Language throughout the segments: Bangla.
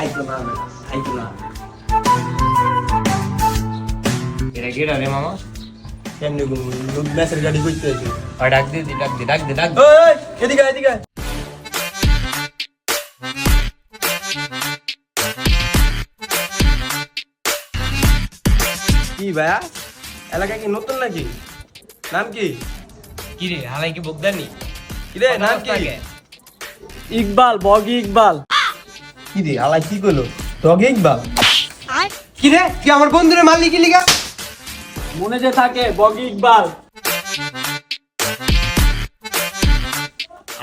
আইতো না বেটা, আইতো না। এটা কি রে মামা? কেমনি লোক গাড়ি করতে আছে। আর ডাক দি, ডাক দে ডাক দে ডাক দে। এদিকে এদিকে কি ভাইয়া? এলাকা কি নতুন নাকি? নাম কি? কি রে হালাই কি বকদানি? কি রে নাম কি? ইকবাল বগি ইকবাল। কি রে আলাই কি কইলো ডগে ইকবাল কি রে তুই আমার বন্ধুরে মারলি কি লিগা? মনে যে থাকে বগি ইকবাল।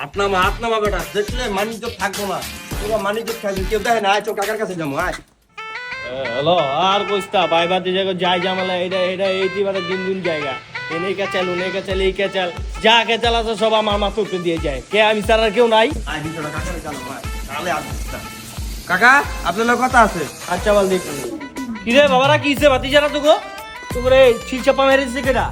আপনা মা আপনা মা বেটা দেখলে মানিজ্য থাকব না। তোরা মানিজ্য থাকবে কেউ দেখে না আয় চো কাকার কাছে যাব আয়। হ্যালো আর কইস্তা বাইবাতি জায়গা যাই জামালা এটা এটা এইটি মানে দিন দিন জায়গা। এনে কে চাল উনে কে চাল এই কে চাল। যা কে চাল আছে সব আমার মাথা উপরে দিয়ে যায়। কে আমি আর কেউ নাই। আয় ভিতরে কাকারে চালো আয়। তাহলে আর। কাকা আপনার কথা আছে। আচ্ছা বল দেখি কি রে বাবারা কি হইছে? বাতি জানা তো গো তোরে ছিল চাপা মেরেছে কেডা?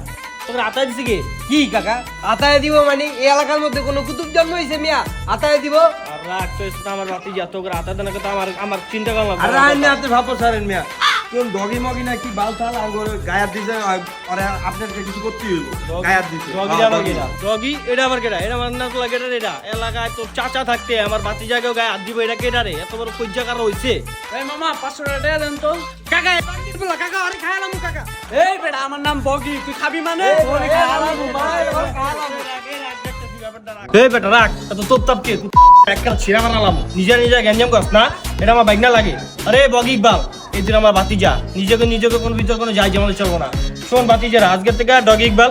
তোরে আতা দিছে কে? কি কাকা? আতায় দিব মানে এই এলাকার মধ্যে কোনো কুতুব জন্ম হয়েছে মিয়া? আতায় দিব? আর রাগ তো আমার বাতি যা তোকে আতা দেনা কথা আমার আমার চিন্তা করলাম আরে আপনি ভাবো সারেন মিয়া। কোন ডগি মগি না কি আঙ্গুর দিছে আরে আপনাকে কিছু করতে হইব। গায়াত দিছে। ডগি আবার কেডা? ডগি এটা আবার কেডা? এটা আমার নাম লাগে এটা? এলাকায় তো চাচা থাকতে আমার বাতি জায়গায় গায়ে হাত দিব এটা কেডা রে? এত বড় কইজা কার হইছে এই মামা পাঁচশো টাকা দেন তো। কাকা এই পাঁচ বলা কাকা আরে খাইলাম কাকা। এই বেটা আমার নাম বগি তুই খাবি মানে? ওরে খাইলাম ভাই ওরে খাইলাম এই বেটা রাখ এত তোপ তাপ কে? তুই একটা ছিড়া বানালাম নিজে নিজে গ্যাঞ্জাম করছ না এটা আমার বাইক না লাগে। আরে বগি ইকবাল এই দিন আমার বাতিজা নিজেকে নিজেকে কোনো ভিতর কোনো যাই যেমন চলবো না। শোন বাতিজারা আজকের থেকে ডগি ইকবাল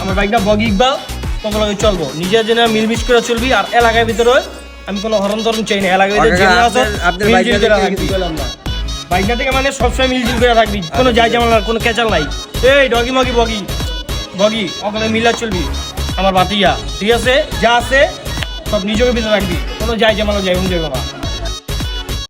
আমার বাইকটা বগি ইকবাল তোমার লগে চলবো। নিজের জন্য মিলমিশ করে চলবি আর এলাকার ভিতরে আমি কোনো হরণ তরণ চাই না এলাকার ভিতরে কাকা, যেমন আছে আপনার- আপনার মিলজুল বাইকটা করে দেখে থাকবি। কিছু বললাম না। থেকে মানে সবসময় মিলজুল করে রাখবি কোনো যাই যেমন কোনো কেচাল নাই। এই ডগি মগি বগি বগি ওখানে মিলা চলবি। আমার বাতিয়া ঠিক আছে? যা আছে সব নিজেকে ভিতরে রাখবি কোনো যাই যেমন যাই যাবে না।